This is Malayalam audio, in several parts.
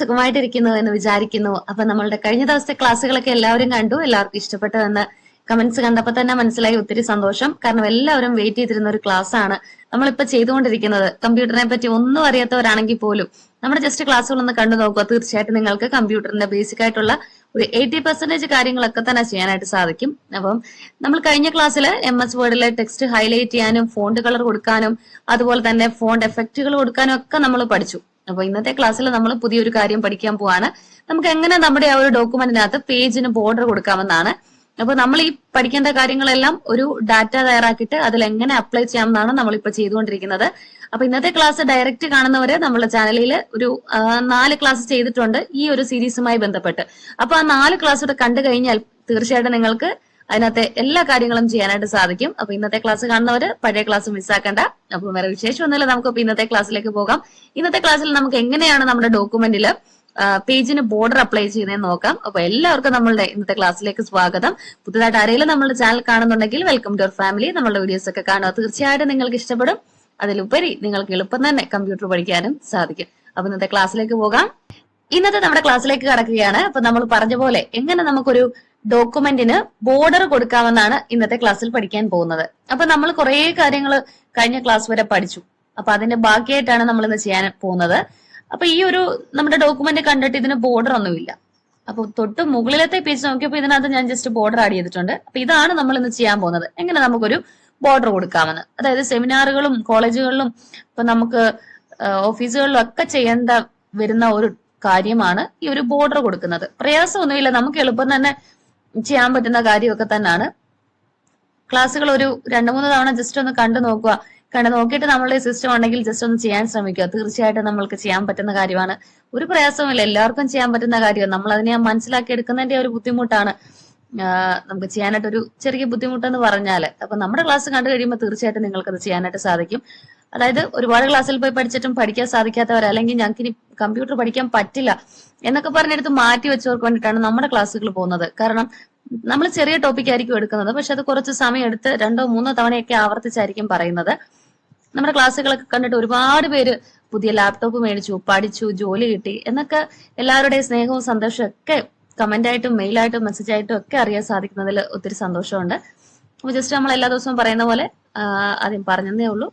സുഖമായിട്ടിരിക്കുന്നു എന്ന് വിചാരിക്കുന്നു. അപ്പൊ നമ്മളുടെ കഴിഞ്ഞ ദിവസത്തെ ക്ലാസ്സുകളൊക്കെ എല്ലാവരും കണ്ടു. എല്ലാവർക്കും ഇഷ്ടപ്പെട്ടു എന്ന് കമന്റ്സ് കണ്ടപ്പോൾ തന്നെ മനസ്സിലായി ഒത്തിരി സന്തോഷം. കാരണം എല്ലാവരും വെയിറ്റ് ചെയ്തിരുന്ന ഒരു ക്ലാസ് ആണ് നമ്മളിപ്പോ ചെയ്തുകൊണ്ടിരിക്കുന്നത്. കമ്പ്യൂട്ടറിനെ പറ്റി ഒന്നും അറിയാത്തവരാണെങ്കിൽ പോലും നമ്മുടെ ജസ്റ്റ് ക്ലാസ്സുകളൊന്ന് കണ്ടു നോക്കുക തീർച്ചയായിട്ടും നിങ്ങൾക്ക് കമ്പ്യൂട്ടറിന്റെ ബേസിക് ആയിട്ടുള്ള ഒരു എയ്റ്റി പെർസെന്റേജ് കാര്യങ്ങളൊക്കെ തന്നെ ചെയ്യാനായിട്ട് സാധിക്കും. അപ്പം നമ്മൾ കഴിഞ്ഞ ക്ലാസ്സിൽ എം എസ് വേർഡിലെ ടെക്സ്റ്റ് ഹൈലൈറ്റ് ചെയ്യാനും ഫോണ്ട് കളർ കൊടുക്കാനും അതുപോലെ തന്നെ ഫോണ്ട് എഫക്റ്റുകൾ കൊടുക്കാനും ഒക്കെ നമ്മൾ പഠിച്ചു. അപ്പൊ ഇന്നത്തെ ക്ലാസ്സിൽ നമ്മൾ പുതിയൊരു കാര്യം പഠിക്കാൻ പോവാണ്. നമുക്ക് എങ്ങനെ നമ്മുടെ ആ ഒരു ഡോക്യുമെന്റിനകത്ത് പേജിന് ബോർഡർ കൊടുക്കാമെന്നാണ്. അപ്പൊ നമ്മൾ ഈ പഠിക്കേണ്ട കാര്യങ്ങളെല്ലാം ഒരു ഡാറ്റ തയ്യാറാക്കിയിട്ട് അതിൽ എങ്ങനെ അപ്ലൈ ചെയ്യാമെന്നാണ് നമ്മളിപ്പോ ചെയ്തുകൊണ്ടിരിക്കുന്നത്. അപ്പൊ ഇന്നത്തെ ക്ലാസ് ഡയറക്റ്റ് കാണുന്നവര് നമ്മുടെ ചാനലിൽ ഒരു നാല് ക്ലാസ് ചെയ്തിട്ടുണ്ട് ഈ ഒരു സീരീസുമായി ബന്ധപ്പെട്ട്. അപ്പൊ ആ നാല് ക്ലാസ് കൂടെ കണ്ടു കഴിഞ്ഞാൽ തീർച്ചയായിട്ടും നിങ്ങൾക്ക് അതിനകത്തെ എല്ലാ കാര്യങ്ങളും ചെയ്യാനായിട്ട് സാധിക്കും. അപ്പൊ ഇന്നത്തെ ക്ലാസ് കാണുന്നവര് പഴയ ക്ലാസ് മിസ്സാക്കണ്ട അപ്പൊ വേറെ വിശേഷം ഒന്നുമില്ല. നമുക്ക് ഇന്നത്തെ ക്ലാസ്സിലേക്ക് പോകാം. ഇന്നത്തെ ക്ലാസ്സിൽ നമുക്ക് എങ്ങനെയാണ് നമ്മുടെ ഡോക്യുമെന്റിൽ പേജിന് ബോർഡർ അപ്ലൈ ചെയ്യുന്നതെന്ന് നോക്കാം. അപ്പൊ എല്ലാവർക്കും നമ്മളുടെ ഇന്നത്തെ ക്ലാസ്സിലേക്ക് സ്വാഗതം. പുതുതായിട്ട് ആരെങ്കിലും നമ്മുടെ ചാനൽ കാണുന്നുണ്ടെങ്കിൽ വെൽക്കം ടു അവർ ഫാമിലി നമ്മളുടെ വീഡിയോസ് ഒക്കെ കാണുക. തീർച്ചയായിട്ടും നിങ്ങൾക്ക് ഇഷ്ടപ്പെടും. അതിലുപരി നിങ്ങൾക്ക് എളുപ്പം തന്നെ കമ്പ്യൂട്ടർ പഠിക്കാനും സാധിക്കും. അപ്പൊ ഇന്നത്തെ ക്ലാസ്സിലേക്ക് പോകാം. ഇന്നത്തെ നമ്മുടെ ക്ലാസ്സിലേക്ക് കടക്കുകയാണ്. അപ്പൊ നമ്മൾ പറഞ്ഞ പോലെ എങ്ങനെ നമുക്കൊരു ഡോക്യുമെന്റിന് ബോർഡർ കൊടുക്കാമെന്നാണ് ഇന്നത്തെ ക്ലാസ്സിൽ പഠിക്കാൻ പോകുന്നത്. അപ്പൊ നമ്മൾ കുറെ കാര്യങ്ങൾ കഴിഞ്ഞ ക്ലാസ് വരെ പഠിച്ചു. അപ്പൊ അതിന്റെ ബാക്കിയായിട്ടാണ് നമ്മൾ ഇന്ന് ചെയ്യാൻ പോകുന്നത്. അപ്പൊ ഈ ഒരു നമ്മുടെ ഡോക്യുമെന്റ് കണ്ടിട്ട് ഇതിന് ബോർഡർ ഒന്നുമില്ല. അപ്പൊ തൊട്ട് മുകളിലത്തെ പേജ് നോക്കിയപ്പോൾ ഇതിനകത്ത് ഞാൻ ജസ്റ്റ് ബോർഡർ ആഡ് ചെയ്തിട്ടുണ്ട്. അപ്പൊ ഇതാണ് നമ്മൾ ഇന്ന് ചെയ്യാൻ പോകുന്നത്. എങ്ങനെ നമുക്കൊരു ബോർഡർ കൊടുക്കാമെന്ന്. അതായത് സെമിനാറുകളും കോളേജുകളിലും ഇപ്പൊ നമുക്ക് ഓഫീസുകളിലും ഒക്കെ ചെയ്യേണ്ട വരുന്ന ഒരു കാര്യമാണ് ഈ ഒരു ബോർഡർ കൊടുക്കുന്നത്. പ്രയാസമൊന്നുമില്ല നമുക്ക് എളുപ്പം തന്നെ ചെയ്യാൻ പറ്റുന്ന കാര്യമൊക്കെ തന്നെയാണ് ക്ലാസ്സുകൾ ഒരു രണ്ടു മൂന്ന് തവണ ജസ്റ്റ് ഒന്ന് കണ്ടു നോക്കുക. കണ്ടു നോക്കിയിട്ട് നമ്മളുടെ സിസ്റ്റം ഉണ്ടെങ്കിൽ ജസ്റ്റ് ഒന്ന് ചെയ്യാൻ ശ്രമിക്കുക. തീർച്ചയായിട്ടും നമ്മൾക്ക് ചെയ്യാൻ പറ്റുന്ന കാര്യമാണ്. ഒരു പ്രയാസവുമില്ല. എല്ലാവർക്കും ചെയ്യാൻ പറ്റുന്ന കാര്യമാണ്. നമ്മൾ അതിനെ മനസ്സിലാക്കി എടുക്കുന്നതിന്റെ ഒരു ബുദ്ധിമുട്ടാണ്. നമുക്ക് ചെയ്യാനായിട്ട് ഒരു ചെറിയ ബുദ്ധിമുട്ടെന്ന് പറഞ്ഞാൽ അപ്പൊ നമ്മുടെ ക്ലാസ് കണ്ടു കഴിയുമ്പോൾ തീർച്ചയായിട്ടും നിങ്ങൾക്ക് അത് ചെയ്യാനായിട്ട് സാധിക്കും. അതായത് ഒരുപാട് ക്ലാസ്സിൽ പോയി പഠിച്ചിട്ടും പഠിക്കാൻ സാധിക്കാത്തവർ അല്ലെങ്കിൽ ഞങ്ങൾക്ക് ഇനി കമ്പ്യൂട്ടർ പഠിക്കാൻ പറ്റില്ല എന്നൊക്കെ പറഞ്ഞെടുത്ത് മാറ്റി വെച്ചവർക്ക് വേണ്ടിയിട്ടാണ് നമ്മുടെ ക്ലാസ്സുകൾ പോകുന്നത്. കാരണം നമ്മൾ ചെറിയ ടോപ്പിക് ആയിരിക്കും എടുക്കുന്നത്. പക്ഷെ അത് കുറച്ച് സമയം എടുത്ത് രണ്ടോ മൂന്നോ തവണയൊക്കെ ആവർത്തിച്ചായിരിക്കും പറയുന്നത്. നമ്മുടെ ക്ലാസ്സുകളൊക്കെ കണ്ടിട്ട് ഒരുപാട് പേര് പുതിയ ലാപ്ടോപ്പ് മേടിച്ചു പഠിച്ചു ജോലി കിട്ടി എന്നൊക്കെ എല്ലാവരുടെയും സ്നേഹവും സന്തോഷവും ഒക്കെ കമന്റ് ആയിട്ടും മെയിലായിട്ടും മെസ്സേജ് ആയിട്ടും ഒക്കെ അറിയാൻ സാധിക്കുന്നതിൽ ഒത്തിരി സന്തോഷമുണ്ട്. അപ്പൊ ജസ്റ്റ് നമ്മൾ എല്ലാ ദിവസവും പറയുന്ന പോലെ ആദ്യം പറഞ്ഞതേ ഉള്ളൂ.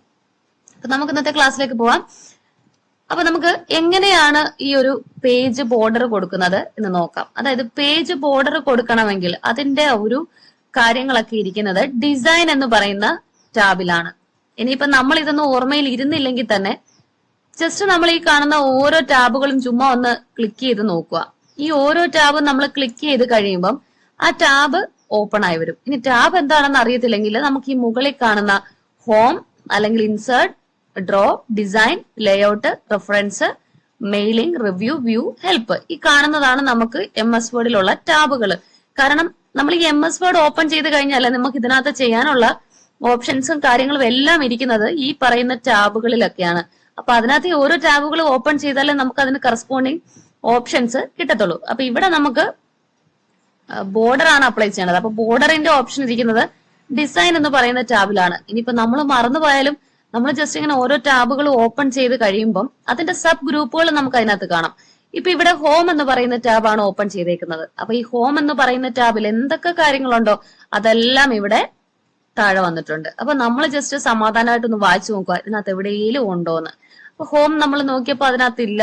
അപ്പൊ നമുക്ക് ഇന്നത്തെ ക്ലാസ്സിലേക്ക് പോവാം. അപ്പൊ നമുക്ക് എങ്ങനെയാണ് ഈ ഒരു പേജ് ബോർഡർ കൊടുക്കുന്നത് എന്ന് നോക്കാം. അതായത് പേജ് ബോർഡർ കൊടുക്കണമെങ്കിൽ അതിന്റെ ഒരു കാര്യങ്ങളൊക്കെ ഇരിക്കുന്നത് ഡിസൈൻ എന്ന് പറയുന്ന ടാബിലാണ് ഇനിയിപ്പോ നമ്മൾ ഇതൊന്നും ഓർമ്മയിൽ ഇരുന്നില്ലെങ്കിൽ തന്നെ ജസ്റ്റ് നമ്മൾ ഈ കാണുന്ന ഓരോ ടാബുകളും ചുമ്മാ ഒന്ന് ക്ലിക്ക് ചെയ്ത് നോക്കുക. ഈ ഓരോ ടാബും നമ്മൾ ക്ലിക്ക് ചെയ്ത് കഴിയുമ്പം ആ ടാബ് ഓപ്പൺ ആയി വരും. ഇനി ടാബ് എന്താണെന്ന് അറിയത്തില്ലെങ്കിൽ നമുക്ക് ഈ മുകളിൽ കാണുന്ന ഹോം അല്ലെങ്കിൽ insert draw design layout reference mailing review view help ഈ കാണുന്നതാണ് നമുക്ക് എം എസ് വേർഡിലുള്ള ടാബുകൾ. കാരണം നമ്മൾ ഈ എം എസ് വേർഡ് ഓപ്പൺ ചെയ്ത് കഴിഞ്ഞാൽ നമുക്ക് ഇതിനകത്ത് ചെയ്യാനുള്ള ഓപ്ഷൻസും കാര്യങ്ങളും എല്ലാം ഇരിക്കുന്നത് ഈ പറയുന്ന ടാബുകളിലൊക്കെയാണ്. അപ്പൊ അതിനകത്ത് ഓരോ ടാബുകൾ ഓപ്പൺ ചെയ്താലേ നമുക്ക് അതിന് കറസ്പോണ്ടിങ് ഓപ്ഷൻസ് കിട്ടത്തുള്ളൂ. അപ്പൊ ഇവിടെ നമുക്ക് ബോർഡർ ആണ് അപ്ലൈ ചെയ്യേണ്ടത്. അപ്പൊ ബോർഡറിന്റെ ഓപ്ഷൻ ഇരിക്കുന്നത് ഡിസൈൻ എന്ന് പറയുന്ന ടാബിലാണ്. ഇനിയിപ്പോ നമ്മൾ മറന്നുപോയാലും നമ്മൾ ജസ്റ്റ് ഇങ്ങനെ ഓരോ ടാബുകൾ ഓപ്പൺ ചെയ്ത് കഴിയുമ്പം അതിന്റെ സബ് ഗ്രൂപ്പുകൾ നമുക്ക് അതിനകത്ത് കാണാം. ഇപ്പൊ ഇവിടെ ഹോം എന്ന് പറയുന്ന ടാബാണ് ഓപ്പൺ ചെയ്തേക്കുന്നത്. അപ്പൊ ഈ ഹോം എന്ന് പറയുന്ന ടാബിൽ എന്തൊക്കെ കാര്യങ്ങളുണ്ടോ അതെല്ലാം ഇവിടെ താഴെ വന്നിട്ടുണ്ട്. അപ്പൊ നമ്മൾ ജസ്റ്റ് സമാധാനമായിട്ടൊന്ന് വായിച്ചു നോക്കുക ഇതിനകത്ത് എവിടെയെങ്കിലും ഉണ്ടോന്ന് അപ്പൊ ഹോം നമ്മൾ നോക്കിയപ്പോ അതിനകത്ത് ഇല്ല.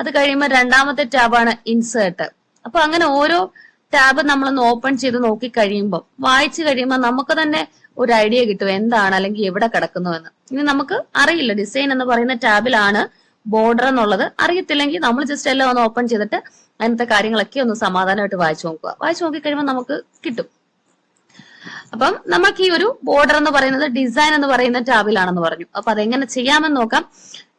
അത് കഴിയുമ്പോൾ രണ്ടാമത്തെ ടാബാണ് ഇൻസേർട്ട്. അപ്പൊ അങ്ങനെ ഓരോ ടാബ് നമ്മളൊന്ന് ഓപ്പൺ ചെയ്ത് നോക്കി കഴിയുമ്പോൾ വായിച്ചു കഴിയുമ്പോൾ നമുക്ക് തന്നെ ഒരു ഐഡിയ കിട്ടും എന്താണ് അല്ലെങ്കിൽ എവിടെ കിടക്കുന്നു എന്ന്. ഇനി നമുക്ക് അറിയില്ല ഡിസൈൻ എന്ന് പറയുന്ന ടാബിലാണ് ബോർഡർ എന്നുള്ളത് അറിയത്തില്ലെങ്കിൽ നമ്മൾ ജസ്റ്റ് എല്ലാം ഒന്ന് ഓപ്പൺ ചെയ്തിട്ട് അതിനത്തെ കാര്യങ്ങളൊക്കെ ഒന്ന് സമാധാനമായിട്ട് വായിച്ചു നോക്കുക. വായിച്ചു നോക്കി കഴിയുമ്പോൾ നമുക്ക് കിട്ടും. അപ്പം നമുക്ക് ഈ ഒരു ബോർഡർ എന്ന് പറയുന്നത് ഡിസൈൻ എന്ന് പറയുന്ന ടാബിലാണെന്ന് പറഞ്ഞു. അപ്പൊ അതെങ്ങനെ ചെയ്യാമെന്ന് നോക്കാം.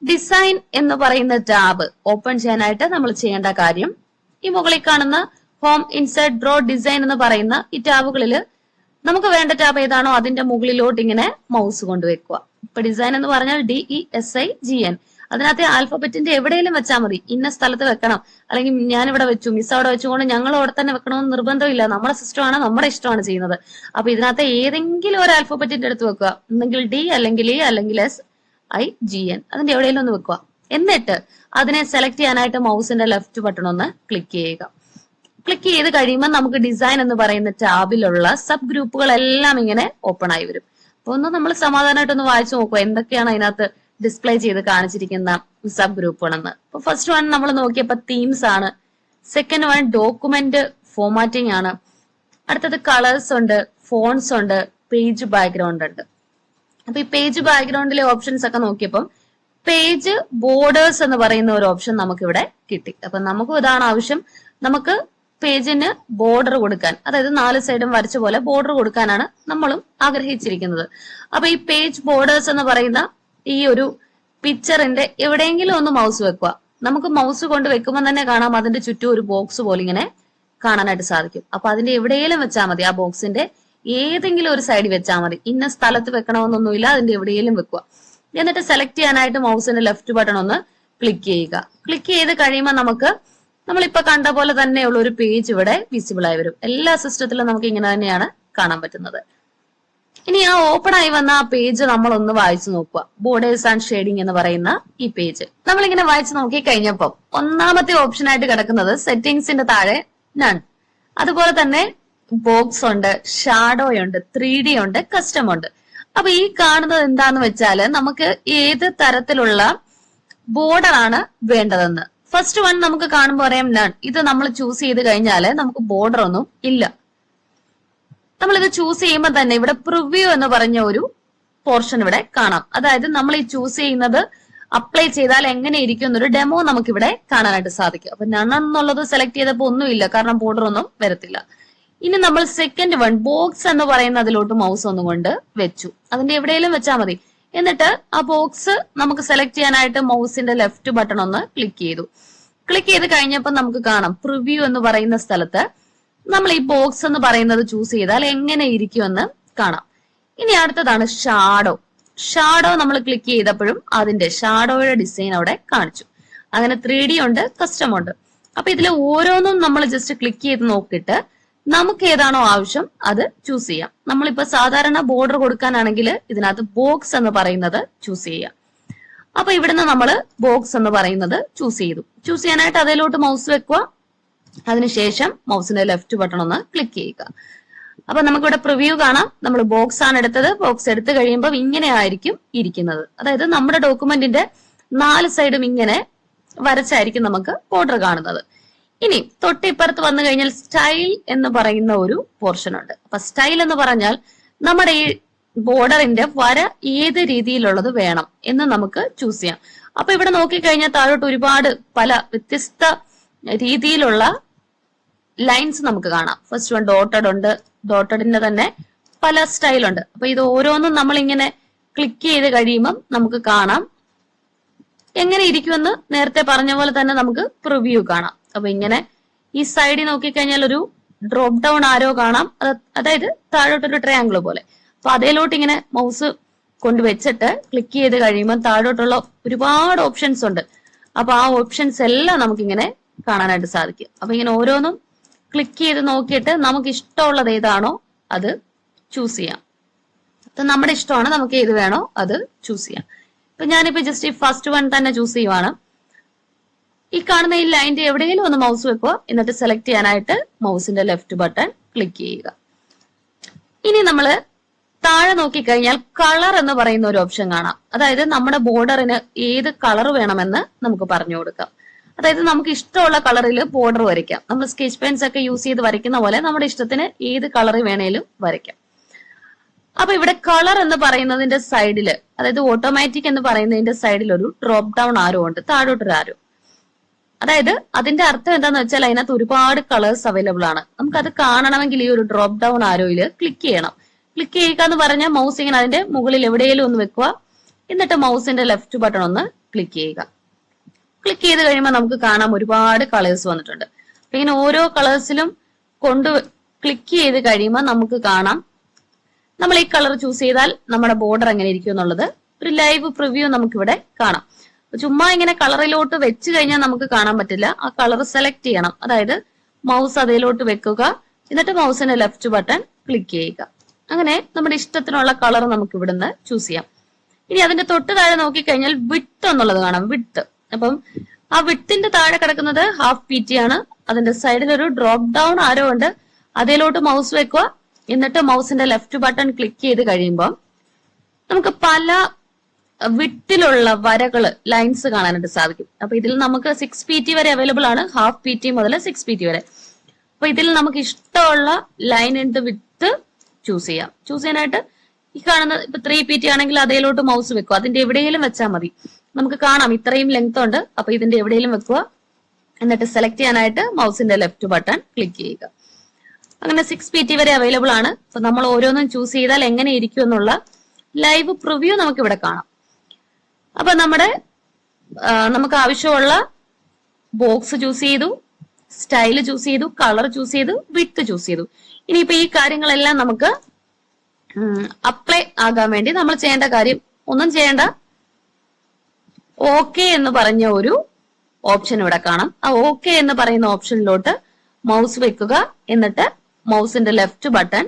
ഡിസൈൻ എന്ന് പറയുന്ന ടാബ് ഓപ്പൺ ചെയ്യാനായിട്ട് നമ്മൾ ചെയ്യേണ്ട കാര്യം ഈ മുകളിൽ കാണുന്ന ഹോം ഇൻസേർട്ട് ഡ്രോ ഡിസൈൻ എന്ന് പറയുന്ന ഈ ടാബുകളിൽ നമുക്ക് വേണ്ട ടാബ് ഏതാണോ അതിന്റെ മുകളിലോട്ട് ഇങ്ങനെ മൗസ് കൊണ്ടുവെക്കുക ഇപ്പൊ ഡിസൈൻ എന്ന് പറഞ്ഞാൽ D E S I G N അതിനകത്ത് ആൽഫബറ്റിന്റെ എവിടെയെങ്കിലും വെച്ചാൽ മതി. ഇന്ന സ്ഥലത്ത് വെക്കണം. അല്ലെങ്കിൽ ഞാൻ ഇവിടെ വെച്ചു മിസ് അവിടെ വെച്ചുകൊണ്ട് ഞങ്ങൾ അവിടെ തന്നെ വെക്കണമെന്ന് നിർബന്ധമില്ല. നമ്മുടെ സിസ്റ്റമാണ് നമ്മുടെ ഇഷ്ടമാണ് ചെയ്യുന്നത്. അപ്പൊ ഇതിനകത്ത് ഏതെങ്കിലും ഒരു ആൽഫബറ്റിന്റെ അടുത്ത് വെക്കുക. ഒന്നെങ്കിൽ ഡി അല്ലെങ്കിൽ ഇ അല്ലെങ്കിൽ എസ് ഐ ജി എൻ അതിന്റെ എവിടെയെങ്കിലും ഒന്ന് വെക്കുക. എന്നിട്ട് അതിനെ സെലക്ട് ചെയ്യാനായിട്ട് മൗസിന്റെ ലെഫ്റ്റ് ബട്ടൺ ഒന്ന് ക്ലിക്ക് ചെയ്യുക. ക്ലിക്ക് ചെയ്ത് കഴിയുമ്പോൾ നമുക്ക് ഡിസൈൻ എന്ന് പറയുന്ന ടാബിലുള്ള സബ് ഗ്രൂപ്പുകളെല്ലാം ഇങ്ങനെ ഓപ്പൺ ആയി വരും. അപ്പൊ ഒന്ന് നമ്മൾ സമാധാനമായിട്ടൊന്ന് വായിച്ചു നോക്കുക എന്തൊക്കെയാണ് അതിനകത്ത് ഡിസ്പ്ലേ ചെയ്ത് കാണിച്ചിരിക്കുന്ന സബ് ഗ്രൂപ്പുകളെന്ന് അപ്പൊ ഫസ്റ്റ് വൺ നമ്മൾ നോക്കിയപ്പോ തീംസ് ആണ്. സെക്കൻഡ് വൺ ഡോക്യുമെന്റ് ഫോമാറ്റിംഗ് ആണ്. അടുത്തത് കളേഴ്സ് ഉണ്ട് ഫോൺസ് ഉണ്ട് പേജ് ബാക്ക്ഗ്രൗണ്ട് ഉണ്ട്. അപ്പൊ ഈ പേജ് ബാക്ക്ഗ്രൗണ്ടിലെ ഓപ്ഷൻസ് ഒക്കെ നോക്കിയപ്പം പേജ് ബോർഡേഴ്സ് എന്ന് പറയുന്ന ഒരു ഓപ്ഷൻ നമുക്ക് ഇവിടെ കിട്ടി. അപ്പൊ നമുക്കും ഇതാണ് ആവശ്യം. നമുക്ക് പേജിന് ബോർഡർ കൊടുക്കാൻ അതായത് നാല് സൈഡും വരച്ച പോലെ ബോർഡർ കൊടുക്കാനാണ് നമ്മളും ആഗ്രഹിച്ചിരിക്കുന്നത്. അപ്പൊ ഈ പേജ് ബോർഡേഴ്സ് എന്ന് പറയുന്ന ഈ ഒരു പിക്ചറിന്റെ എവിടെയെങ്കിലും ഒന്ന് മൗസ് വെക്കുക. നമുക്ക് മൗസ് കൊണ്ട് വെക്കുമ്പോൾ തന്നെ കാണാം അതിന്റെ ചുറ്റും ഒരു ബോക്സ് പോലെ ഇങ്ങനെ കാണാനായിട്ട് സാധിക്കും. അപ്പൊ അതിന്റെ എവിടെയെങ്കിലും വെച്ചാൽ മതി. ആ ബോക്സിന്റെ ഏതെങ്കിലും ഒരു സൈഡിൽ വെച്ചാൽ മതി. ഇന്ന സ്ഥലത്ത് വെക്കണമെന്നൊന്നുമില്ല അതിന്റെ എവിടെയെങ്കിലും വെക്കുക. എന്നിട്ട് സെലക്ട് ചെയ്യാനായിട്ട് മൗസിന്റെ ലെഫ്റ്റ് ബട്ടൺ ഒന്ന് ക്ലിക്ക് ചെയ്യുക. ക്ലിക്ക് ചെയ്ത് കഴിയുമ്പോൾ നമുക്ക് നമ്മളിപ്പോ കണ്ട പോലെ തന്നെയുള്ള ഒരു പേജ് ഇവിടെ വിസിബിൾ ആയി വരും. എല്ലാ സിസ്റ്റത്തിലും നമുക്ക് ഇങ്ങനെ തന്നെയാണ് കാണാൻ പറ്റുന്നത്. ഇനി ആ ഓപ്പൺ ആയി വന്ന ആ പേജ് നമ്മൾ ഒന്ന് വായിച്ചു നോക്കുക. ബോർഡേഴ്സ് ആൻഡ് ഷെയ്ഡിംഗ് എന്ന് പറയുന്ന ഈ പേജ് നമ്മളിങ്ങനെ വായിച്ചു നോക്കി കഴിഞ്ഞപ്പോൾ ഒന്നാമത്തെ ഓപ്ഷൻ ആയിട്ട് കിടക്കുന്നത് സെറ്റിംഗ്സിന്റെ താഴെ നൺ അതുപോലെ തന്നെ ബോക്സ് ഉണ്ട് ഷാഡോ ഉണ്ട് ത്രീ ഡി ഉണ്ട് കസ്റ്റം ഉണ്ട്. അപ്പൊ ഈ കാണുന്നത് എന്താന്ന് വെച്ചാൽ നമുക്ക് ഏത് തരത്തിലുള്ള ബോർഡർ ആണ് വേണ്ടതെന്ന്. ഫസ്റ്റ് വൺ നമുക്ക് കാണുമ്പോൾ പറയാം നൺ ഇത് നമ്മൾ ചൂസ് ചെയ്ത് കഴിഞ്ഞാൽ നമുക്ക് ബോർഡർ ഒന്നും ഇല്ല. നമ്മൾ ഇത് ചൂസ് ചെയ്യുമ്പോൾ തന്നെ ഇവിടെ പ്രിവ്യൂ എന്ന് പറഞ്ഞ ഒരു പോർഷൻ ഇവിടെ കാണാം. അതായത് നമ്മൾ ഈ ചൂസ് ചെയ്യുന്നത് അപ്ലൈ ചെയ്താൽ എങ്ങനെ ഇരിക്കും എന്നൊരു ഡെമോ നമുക്ക് ഇവിടെ കാണാനായിട്ട് സാധിക്കും. അപ്പൊ നൺ എന്നുള്ളത് സെലക്ട് ചെയ്തപ്പോൾ ഒന്നുമില്ല കാരണം ബോർഡർ ഒന്നും വരത്തില്ല. ഇനി നമ്മൾ സെക്കൻഡ് വൺ ബോക്സ് എന്ന് പറയുന്ന അതിലോട്ട് മൗസ് ഒന്നും കൊണ്ട് വെച്ചു. അതിന്റെ എവിടെയെങ്കിലും വെച്ചാൽ മതി. എന്നിട്ട് ആ ബോക്സ് നമുക്ക് സെലക്ട് ചെയ്യാനായിട്ട് മൗസിന്റെ ലെഫ്റ്റ് ബട്ടൺ ഒന്ന് ക്ലിക്ക് ചെയ്തു. ക്ലിക്ക് ചെയ്ത് കഴിഞ്ഞപ്പോൾ നമുക്ക് കാണാം പ്രിവ്യൂ എന്ന് പറയുന്ന സ്ഥലത്ത് നമ്മൾ ഈ ബോക്സ് എന്ന് പറയുന്നത് ചൂസ് ചെയ്താൽ എങ്ങനെ ഇരിക്കുമെന്ന് കാണാം. ഇനി അടുത്തതാണ് ഷാഡോ ഷാഡോ നമ്മൾ ക്ലിക്ക് ചെയ്തപ്പോഴും അതിന്റെ ഷാഡോയുടെ ഡിസൈൻ അവിടെ കാണിച്ചു. അങ്ങനെ ത്രീ ഡി ഉണ്ട് കസ്റ്റം ഉണ്ട്. അപ്പൊ ഇതിൽ ഓരോന്നും നമ്മൾ ജസ്റ്റ് ക്ലിക്ക് ചെയ്ത് നോക്കിയിട്ട് നമുക്ക് ഏതാണോ ആവശ്യം അത് ചൂസ് ചെയ്യാം. നമ്മളിപ്പോ സാധാരണ ബോർഡർ കൊടുക്കാനാണെങ്കിൽ ഇതിനകത്ത് ബോക്സ് എന്ന് പറയുന്നത് ചൂസ് ചെയ്യാം. അപ്പൊ ഇവിടുന്ന് നമ്മൾ ബോക്സ് എന്ന് പറയുന്നത് ചൂസ് ചെയ്തു. ചൂസ് ചെയ്യാനായിട്ട് അതിലോട്ട് മൗസ് വെക്കുക. അതിനുശേഷം മൗസിന്റെ ലെഫ്റ്റ് ബട്ടൺ ഒന്ന് ക്ലിക്ക് ചെയ്യുക. അപ്പൊ നമുക്കിവിടെ പ്രിവ്യൂ കാണാം. നമ്മൾ ബോക്സ് ആണ് എടുത്തത്. ബോക്സ് എടുത്തു കഴിയുമ്പോൾ ഇങ്ങനെ ആയിരിക്കും ഇരിക്കുന്നത്. അതായത് നമ്മുടെ ഡോക്യുമെന്റിന്റെ നാല് സൈഡും ഇങ്ങനെ വരച്ചായിരിക്കും നമുക്ക് ബോർഡർ കാണുന്നത്. ഇനി തൊട്ടിപ്പുറത്ത് വന്നു കഴിഞ്ഞാൽ സ്റ്റൈൽ എന്ന് പറയുന്ന ഒരു പോർഷൻ ഉണ്ട്. അപ്പൊ സ്റ്റൈൽ എന്ന് പറഞ്ഞാൽ നമ്മുടെ ഈ ബോർഡറിന്റെ വര ഏത് രീതിയിലുള്ളത് വേണം എന്ന് നമുക്ക് ചൂസ് ചെയ്യാം. അപ്പൊ ഇവിടെ നോക്കിക്കഴിഞ്ഞാൽ താഴോട്ട് ഒരുപാട് പല വ്യത്യസ്ത രീതിയിലുള്ള ലൈൻസ് നമുക്ക് കാണാം. ഫസ്റ്റ് വൺ ഡോട്ടഡ് ഉണ്ട്. ഡോട്ടഡിന്റെ തന്നെ പല സ്റ്റൈലുണ്ട് അപ്പൊ ഇത് ഓരോന്നും നമ്മൾ ഇങ്ങനെ ക്ലിക്ക് ചെയ്ത് കഴിയുമ്പം നമുക്ക് കാണാം. എങ്ങനെ ഇരിക്കുമെന്ന് നേരത്തെ പറഞ്ഞ പോലെ തന്നെ നമുക്ക് പ്രിവ്യൂ കാണാം. അപ്പൊ ഇങ്ങനെ ഈ സൈഡിൽ നോക്കിക്കഴിഞ്ഞാൽ ഒരു ഡ്രോപ്പ് ഡൗൺ ആരോ കാണാം. അത് അതായത് താഴോട്ടൊരു ട്രയാങ്കിൾ പോലെ. അപ്പൊ അതിലോട്ട് ഇങ്ങനെ മൗസ് കൊണ്ടുവച്ചിട്ട് ക്ലിക്ക് ചെയ്ത് കഴിയുമ്പോൾ താഴോട്ടുള്ള ഒരുപാട് ഓപ്ഷൻസ് ഉണ്ട്. അപ്പൊ ആ ഓപ്ഷൻസ് എല്ലാം നമുക്കിങ്ങനെ കാണാനായിട്ട് സാധിക്കും. അപ്പൊ ഇങ്ങനെ ഓരോന്നും ക്ലിക്ക് ചെയ്ത് നോക്കിയിട്ട് നമുക്ക് ഇഷ്ടമുള്ളത് ഏതാണോ അത് ചൂസ് ചെയ്യാം. അപ്പൊ നമ്മുടെ ഇഷ്ടമാണ് നമുക്ക് ഏത് വേണോ അത് ചൂസ് ചെയ്യാം. ഇപ്പൊ ഞാനിപ്പോ ജസ്റ്റ് ഈ ഫസ്റ്റ് വൺ തന്നെ ചൂസ് ചെയ്യുവാണ്. ഈ കാണുന്ന ഈ ലൈന്റെ എവിടെയെങ്കിലും ഒന്ന് മൗസ് വെക്കുക. എന്നിട്ട് സെലക്ട് ചെയ്യാനായിട്ട് മൗസിന്റെ ലെഫ്റ്റ് ബട്ടൺ ക്ലിക്ക് ചെയ്യുക. ഇനി നമ്മൾ താഴെ നോക്കിക്കഴിഞ്ഞാൽ കളർ എന്ന് പറയുന്ന ഒരു ഓപ്ഷൻ കാണാം. അതായത് നമ്മുടെ ബോർഡറിന് ഏത് കളർ വേണമെന്ന് നമുക്ക് പറഞ്ഞു കൊടുക്കാം. അതായത് നമുക്ക് ഇഷ്ടമുള്ള കളറിൽ ബോർഡർ വരയ്ക്കാം. നമ്മൾ സ്കെച്ച് പെൻസ് ഒക്കെ യൂസ് ചെയ്ത് വരയ്ക്കുന്ന പോലെ നമ്മുടെ ഇഷ്ടത്തിന് ഏത് കളർ വേണേലും വരയ്ക്കാം. അപ്പൊ ഇവിടെ കളർ എന്ന് പറയുന്നതിന്റെ സൈഡിൽ അതായത് ഓട്ടോമാറ്റിക് എന്ന് പറയുന്നതിന്റെ സൈഡിൽ ഒരു ഡ്രോപ്പ് ഡൗൺ ആരോ ഉണ്ട്. താഴോട്ടൊരു ആരോ അതായത് അതിന്റെ അർത്ഥം എന്താന്ന് വെച്ചാൽ അതിനകത്ത് ഒരുപാട് കളേഴ്സ് അവൈലബിൾ ആണ്. നമുക്കത് കാണണമെങ്കിൽ ഈ ഒരു ഡ്രോപ്പ് ഡൗൺ ആരോയിൽ ക്ലിക്ക് ചെയ്യണം. ക്ലിക്ക് ചെയ്യുക എന്ന് പറഞ്ഞാൽ മൗസ് ഇങ്ങനെ അതിന്റെ മുകളിൽ എവിടെയെങ്കിലും ഒന്ന് വെക്കുക. എന്നിട്ട് മൗസിന്റെ ലെഫ്റ്റ് ബട്ടൺ ഒന്ന് ക്ലിക്ക് ചെയ്യുക. ക്ലിക്ക് ചെയ്ത് കഴിയുമ്പോൾ നമുക്ക് കാണാം ഒരുപാട് കളേഴ്സ് വന്നിട്ടുണ്ട്. അപ്പൊ ഇങ്ങനെ ഓരോ കളേഴ്സിലും കൊണ്ട് ക്ലിക്ക് ചെയ്ത് കഴിയുമ്പോൾ നമുക്ക് കാണാം. നമ്മൾ ഈ കളർ ചൂസ് ചെയ്താൽ നമ്മുടെ ബോർഡർ എങ്ങനെ ഇരിക്കും എന്നുള്ളത്. ഒരു ലൈവ് പ്രിവ്യൂ നമുക്കിവിടെ കാണാം. ചുമ്മാ ഇങ്ങനെ കളറിലോട്ട് വെച്ച് കഴിഞ്ഞാൽ നമുക്ക് കാണാൻ പറ്റില്ല. ആ കളർ സെലക്ട് ചെയ്യണം. അതായത് മൗസ് അതിലോട്ട് വെക്കുക. എന്നിട്ട് മൗസിന്റെ ലെഫ്റ്റ് ബട്ടൺ ക്ലിക്ക് ചെയ്യുക. അങ്ങനെ നമ്മുടെ ഇഷ്ടത്തിനുള്ള കളർ നമുക്ക് ഇവിടുന്ന് ചൂസ് ചെയ്യാം. ഇനി അതിന്റെ തൊട്ട് താഴെ നോക്കിക്കഴിഞ്ഞാൽ വിട്ട് എന്നുള്ളത് കാണാം. വിട്ട്. അപ്പം ആ വിട്ടിന്റെ താഴെ കിടക്കുന്നത് ഹാഫ് പി ടി ആണ്. അതിന്റെ സൈഡിൽ ഒരു ഡ്രോപ്പ് ഡൗൺ ആരോ ഉണ്ട്. അതിലോട്ട് മൗസ് വെക്കുക. എന്നിട്ട് മൗസിന്റെ ലെഫ്റ്റ് ബട്ടൺ ക്ലിക്ക് ചെയ്ത് കഴിയുമ്പോൾ നമുക്ക് പല വിട്ടിലുള്ള വരകൾ ലൈൻസ് കാണാനായിട്ട് സാധിക്കും. അപ്പൊ ഇതിൽ നമുക്ക് സിക്സ് പി ടി വരെ അവൈലബിൾ ആണ്. ഹാഫ് പി ടി മുതൽ സിക്സ് പി ടി വരെ. അപ്പൊ ഇതിൽ നമുക്ക് ഇഷ്ടമുള്ള ലൈൻ എന്ത് വിത്ത് ചൂസ് ചെയ്യാം. ചൂസ് ചെയ്യാനായിട്ട് ഈ കാണുന്ന ഇപ്പൊ ത്രീ പി ടി ആണെങ്കിൽ അതേലോട്ട് മൗസ് വെക്കുക. അതിന്റെ എവിടെയെങ്കിലും വെച്ചാൽ മതി. നമുക്ക് കാണാം ഇത്രയും ലെങ്ത് ഉണ്ട്. അപ്പൊ ഇതിന്റെ എവിടെയെങ്കിലും വെക്കുക. എന്നിട്ട് സെലക്ട് ചെയ്യാനായിട്ട് മൗസിന്റെ ലെഫ്റ്റ് ബട്ടൺ ക്ലിക്ക് ചെയ്യുക. അങ്ങനെ സിക്സ് പി ടി വരെ അവൈലബിൾ ആണ്. അപ്പൊ നമ്മൾ ഓരോന്നും ചൂസ് ചെയ്താൽ എങ്ങനെ ഇരിക്കും എന്നുള്ള ലൈവ് പ്രിവ്യൂ നമുക്ക് ഇവിടെ കാണാം. അപ്പൊ നമ്മുടെ നമുക്ക് ആവശ്യമുള്ള ബോക്സ് ചൂസ് ചെയ്തു സ്റ്റൈൽ ചൂസ് ചെയ്തു കളർ ചൂസ് ചെയ്തു വിട്ട് ചൂസ് ചെയ്തു. ഇനിയിപ്പോ ഈ കാര്യങ്ങളെല്ലാം നമുക്ക് അപ്ലൈ ആകാൻ വേണ്ടി നമ്മൾ ചെയ്യേണ്ട കാര്യം ഒന്നും ചെയ്യേണ്ട ഓക്കെ എന്ന് പറഞ്ഞ ഒരു ഓപ്ഷൻ ഇവിടെ കാണാം. ആ ഓക്കെ എന്ന് പറയുന്ന ഓപ്ഷനിലോട്ട് മൗസ് വെക്കുക എന്നിട്ട് മൗസിന്റെ ലെഫ്റ്റ് ബട്ടൺ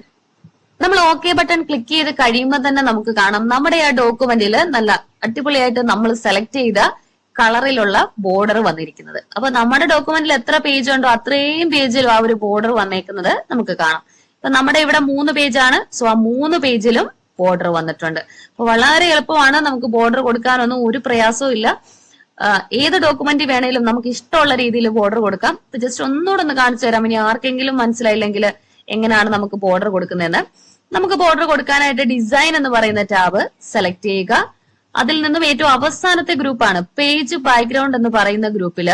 നമ്മൾ ഓക്കെ ബട്ടൺ ക്ലിക്ക് ചെയ്ത് കഴിയുമ്പോൾ തന്നെ നമുക്ക് കാണാം. നമ്മുടെ ആ ഡോക്യുമെന്റിൽ നല്ല അടിപൊളിയായിട്ട് നമ്മൾ സെലക്ട് ചെയ്ത കളറിലുള്ള ബോർഡർ വന്നിരിക്കുന്നത്. അപ്പൊ നമ്മുടെ ഡോക്യുമെന്റിൽ എത്ര പേജ് ഉണ്ടോ അത്രയും പേജിലും ആ ഒരു ബോർഡർ വന്നേക്കുന്നത് നമുക്ക് കാണാം. ഇപ്പൊ നമ്മുടെ ഇവിടെ മൂന്ന് പേജാണ് സോ ആ മൂന്ന് പേജിലും ബോർഡർ വന്നിട്ടുണ്ട്. അപ്പൊ വളരെ എളുപ്പമാണ് നമുക്ക് ബോർഡർ കൊടുക്കാനൊന്നും ഒരു പ്രയാസവും ഇല്ല. ഏത് ഡോക്യുമെന്റ് വേണേലും നമുക്ക് ഇഷ്ടമുള്ള രീതിയിൽ ബോർഡർ കൊടുക്കാം. ഇപ്പൊ ജസ്റ്റ് ഒന്നുകൂടെ ഒന്ന് കാണിച്ചു തരാം. ഇനി ആർക്കെങ്കിലും മനസ്സിലായില്ലെങ്കിൽ എങ്ങനെയാണ് നമുക്ക് ബോർഡർ കൊടുക്കുന്നതെന്ന്. നമുക്ക് ബോർഡർ കൊടുക്കാനായിട്ട് ഡിസൈൻ എന്ന് പറയുന്ന ടാബ് സെലക്ട് ചെയ്യുക. അതിൽ നിന്നും ഏറ്റവും അവസാനത്തെ ഗ്രൂപ്പാണ് പേജ് ബാക്ക്ഗ്രൗണ്ട് എന്ന് പറയുന്ന ഗ്രൂപ്പിൽ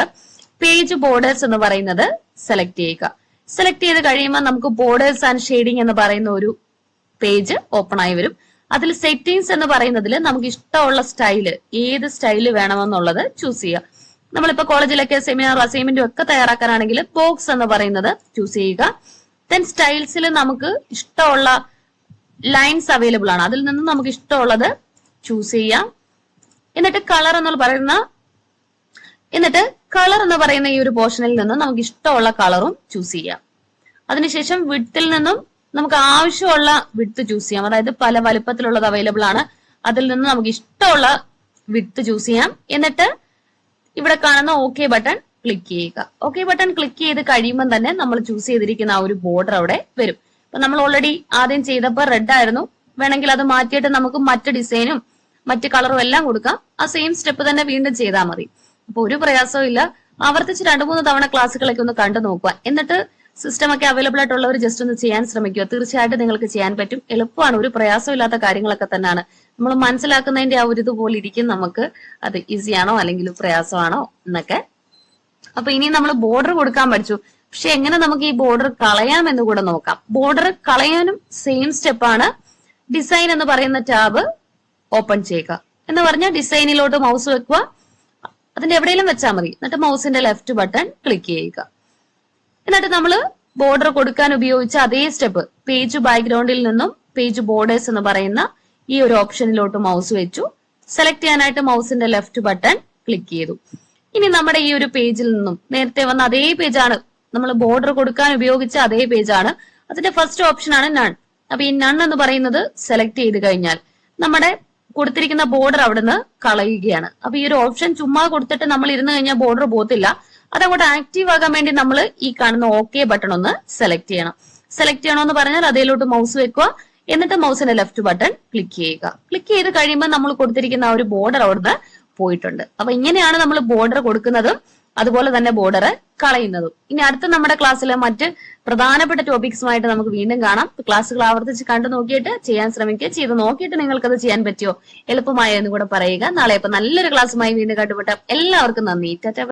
പേജ് ബോർഡേഴ്സ് എന്ന് പറയുന്നത് സെലക്ട് ചെയ്യുക. സെലക്ട് ചെയ്ത് കഴിയുമ്പോൾ നമുക്ക് ബോർഡേഴ്സ് ആൻഡ് ഷെയ്ഡിംഗ് എന്ന് പറയുന്ന ഒരു പേജ് ഓപ്പൺ ആയി വരും. അതിൽ സെറ്റിംഗ്സ് എന്ന് പറയുന്നതിൽ നമുക്ക് ഇഷ്ടമുള്ള സ്റ്റൈൽ ഏത് സ്റ്റൈൽ വേണമെന്നുള്ളത് ചൂസ് ചെയ്യുക. നമ്മളിപ്പോ കോളേജിലൊക്കെ സെമിനാർ അസൈൻമെന്റും ഒക്കെ തയ്യാറാക്കാനാണെങ്കിൽ ബോക്സ് എന്ന് പറയുന്നത് ചൂസ് ചെയ്യുക. ദെൻ സ്റ്റൈൽസിൽ നമുക്ക് ഇഷ്ടമുള്ള ലൈൻസ് അവൈലബിൾ ആണ്. അതിൽ നിന്ന് നമുക്ക് ഇഷ്ടമുള്ളത് ചൂസ് ചെയ്യാം. എന്നിട്ട് കളർ എന്ന് പറയുന്ന എന്നിട്ട് കളർ എന്ന് പറയുന്ന ഈ ഒരു പോർഷനിൽ നിന്നും നമുക്ക് ഇഷ്ടമുള്ള കളറും ചൂസ് ചെയ്യാം. അതിനുശേഷം വിട്ടിൽ നിന്നും നമുക്ക് ആവശ്യമുള്ള വിട്ട് ചൂസ് ചെയ്യാം. അതായത് പല വലുപ്പത്തിലുള്ളത് അവൈലബിൾ ആണ്. അതിൽ നിന്ന് നമുക്ക് ഇഷ്ടമുള്ള വിട്ട് ചൂസ് ചെയ്യാം. എന്നിട്ട് ഇവിടെ കാണുന്ന ഓക്കെ ബട്ടൺ ക്ലിക്ക് ചെയ്യുക. ഓക്കെ ബട്ടൺ ക്ലിക്ക് ചെയ്ത് കഴിയുമ്പോൾ തന്നെ നമ്മൾ ചൂസ് ചെയ്തിരിക്കുന്ന ആ ഒരു ബോർഡർ അവിടെ വരും. അപ്പൊ നമ്മൾ ഓൾറെഡി ആദ്യം ചെയ്തപ്പോൾ റെഡ് ആയിരുന്നു. വേണമെങ്കിൽ അത് മാറ്റിയിട്ട് നമുക്ക് മറ്റ് ഡിസൈനും മറ്റ് കളറും എല്ലാം കൊടുക്കാം. ആ സെയിം സ്റ്റെപ്പ് തന്നെ വീണ്ടും ചെയ്താൽ മതി. അപ്പൊ ഒരു പ്രയാസവും ഇല്ല. ആവർത്തിച്ച് രണ്ടു മൂന്ന് തവണ ക്ലാസ്സുകളൊക്കെ ഒന്ന് കണ്ടു നോക്കുക. എന്നിട്ട് സിസ്റ്റം ഒക്കെ അവൈലബിൾ ആയിട്ടുള്ളവർ ജസ്റ്റ് ഒന്ന് ചെയ്യാൻ ശ്രമിക്കുക. തീർച്ചയായിട്ടും നിങ്ങൾക്ക് ചെയ്യാൻ പറ്റും. എളുപ്പമാണ്. ഒരു പ്രയാസമില്ലാത്ത കാര്യങ്ങളൊക്കെ തന്നെയാണ്. നമ്മൾ മനസ്സിലാക്കുന്നതിന്റെ ആ ഒരു ഇതുപോലെ ഇരിക്കും നമുക്ക്. അത് ഈസിയാണോ അല്ലെങ്കിൽ പ്രയാസമാണോ എന്നൊക്കെ. അപ്പൊ ഇനി നമ്മൾ ബോർഡർ കൊടുക്കാൻ പഠിച്ചു. പക്ഷെ എങ്ങനെ നമുക്ക് ഈ ബോർഡർ കളയാം എന്ന് കൂടെ നോക്കാം. ബോർഡർ കളയാനും സെയിം സ്റ്റെപ്പാണ് ഡിസൈൻ എന്ന് പറയുന്ന ടാബ് ഓപ്പൺ ചെയ്യുക. എന്ന് പറഞ്ഞാൽ ഡിസൈനിലോട്ട് മൗസ് വെക്കുക. അതിന്റെ എവിടെയെങ്കിലും വെച്ചാൽ മതി. എന്നിട്ട് മൗസിന്റെ ലെഫ്റ്റ് ബട്ടൺ ക്ലിക്ക് ചെയ്യുക. എന്നിട്ട് നമ്മൾ ബോർഡർ കൊടുക്കാൻ ഉപയോഗിച്ച അതേ സ്റ്റെപ്പ് പേജ് ബാക്ക്ഗ്രൗണ്ടിൽ നിന്നും പേജ് ബോർഡേഴ്സ് എന്ന് പറയുന്ന ഈ ഒരു ഓപ്ഷനിലോട്ട് മൗസ് വെച്ചു. സെലക്ട് ചെയ്യാനായിട്ട് മൗസിന്റെ ലെഫ്റ്റ് ബട്ടൺ ക്ലിക്ക് ചെയ്തു. ഇനി നമ്മുടെ ഈ ഒരു പേജിൽ നിന്നും നേരത്തെ വന്ന അതേ പേജാണ് നമ്മൾ ബോർഡർ കൊടുക്കാൻ ഉപയോഗിച്ച അതേ പേജാണ് അതിന്റെ ഫസ്റ്റ് ഓപ്ഷൻ ആണ് നൺ അപ്പൊ ഈ നൺ എന്ന് പറയുന്നത് സെലക്ട് ചെയ്ത് കഴിഞ്ഞാൽ നമ്മുടെ കൊടുത്തിരിക്കുന്ന ബോർഡർ അവിടുന്ന് കളയുകയാണ്. അപ്പൊ ഈ ഒരു ഓപ്ഷൻ ചുമ്മാ കൊടുത്തിട്ട് നമ്മൾ ഇരുന്ന് കഴിഞ്ഞാൽ ബോർഡർ പോകത്തില്ല. അതങ്ങോട്ട് ആക്റ്റീവ് ആകാൻ വേണ്ടി നമ്മൾ ഈ കാണുന്ന ഓക്കെ ബട്ടൺ ഒന്ന് സെലക്ട് ചെയ്യണം. സെലക്ട് ചെയ്യണമെന്ന് പറഞ്ഞാൽ അതിലോട്ട് മൗസ് വെക്കുക. എന്നിട്ട് മൗസിന്റെ ലെഫ്റ്റ് ബട്ടൺ ക്ലിക്ക് ചെയ്യുക. ക്ലിക്ക് ചെയ്ത് കഴിയുമ്പോൾ നമ്മൾ കൊടുത്തിരിക്കുന്ന ആ ഒരു ബോർഡർ അവിടുന്ന് പോയിട്ടുണ്ട്. അപ്പൊ ഇങ്ങനെയാണ് നമ്മൾ ബോർഡർ കൊടുക്കുന്നതും. അതുപോലെ തന്നെ ബോർഡർ കളയുന്നതും. ഇനി അടുത്ത നമ്മുടെ ക്ലാസ്സിലെ മറ്റ് പ്രധാനപ്പെട്ട ടോപ്പിക്സുമായിട്ട് നമുക്ക് വീണ്ടും കാണാം. ക്ലാസ്സുകൾ ആവർത്തിച്ച് കണ്ടു നോക്കിയിട്ട് ചെയ്യാൻ ശ്രമിക്കുക. ചെയ്ത് നോക്കിയിട്ട് നിങ്ങൾക്ക് അത് ചെയ്യാൻ പറ്റിയോ? എളുപ്പമായോ എന്ന് കൂടെ പറയുക. നാളെ ഇപ്പൊ നല്ലൊരു ക്ലാസ്സുമായി വീണ്ടും കണ്ടുപിട്ടാം എല്ലാവർക്കും നന്ദി.